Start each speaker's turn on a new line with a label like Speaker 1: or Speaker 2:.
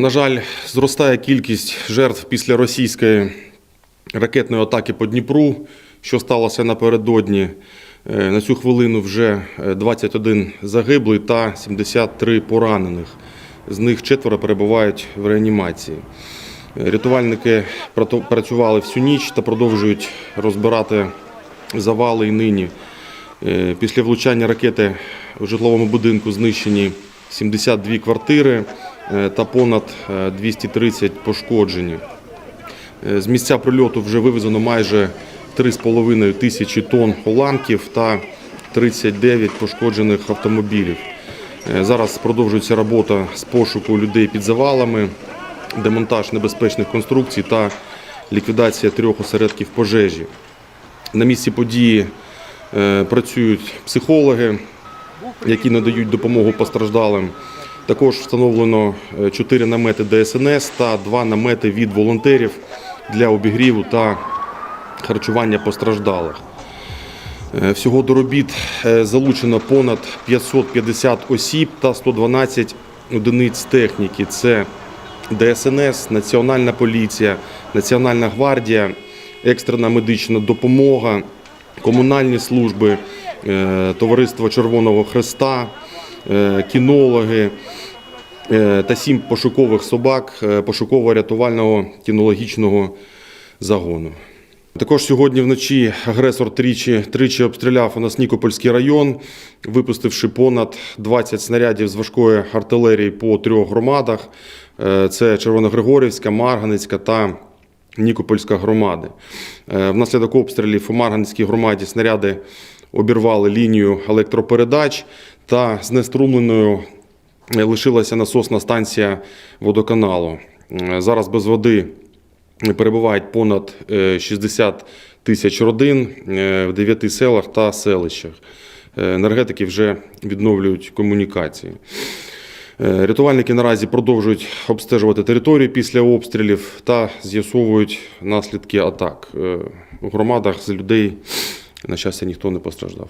Speaker 1: На жаль, зростає кількість жертв після російської ракетної атаки по Дніпру, що сталося напередодні. Е, На цю хвилину вже е, 21 загиблий та 73 поранених. З них четверо перебувають в реанімації. Е, Рятувальники працювали всю ніч та продовжують розбирати завали і нині. Е, Після влучання ракети в житловому будинку знищені 72 квартири е, та понад е, 230 пошкоджені. Е, З місця прильоту вже вивезено майже 3,5 тисячі тонн уламків та 39 пошкоджених автомобілів. Е, Зараз продовжується робота з пошуку людей під завалами, демонтаж небезпечних конструкцій та ліквідація трьох осередків пожежі. На місці події е, працюють психологи, які надають допомогу постраждалим. Також встановлено 4 намети ДСНС та 2 намети від волонтерів для обігріву та харчування постраждалих. Е, Всього до робіт е, залучено понад 550 осіб та 112 одиниць техніки. Це ДСНС, Національна поліція, Національна гвардія, екстрена медична допомога, комунальні служби, е, Товариство Червоного Хреста, е, кінологи е, та сім пошукових собак е, пошуково-рятувального кінологічного загону. Також сьогодні вночі агресор тричі, тричі обстріляв у нас Нікопольський район, випустивши понад 20 снарядів з важкої артилерії по трьох громадах. Е, Це Червоногригорівська, Марганецька та Нікопольська громади. Е, Внаслідок обстрілів у Марганецькій громаді снаряди обірвали лінію електропередач та знеструмленою е, лишилася насосна станція водоканалу. Е, Зараз без води перебувають понад е, 60 тисяч родин е, в 9 селах та селищах. Е, Енергетики вже відновлюють комунікації. Е, Рятувальники наразі продовжують обстежувати територію після обстрілів та з'ясовують наслідки атак. Е, У громадах з людей, на щастя, ніхто не постраждав.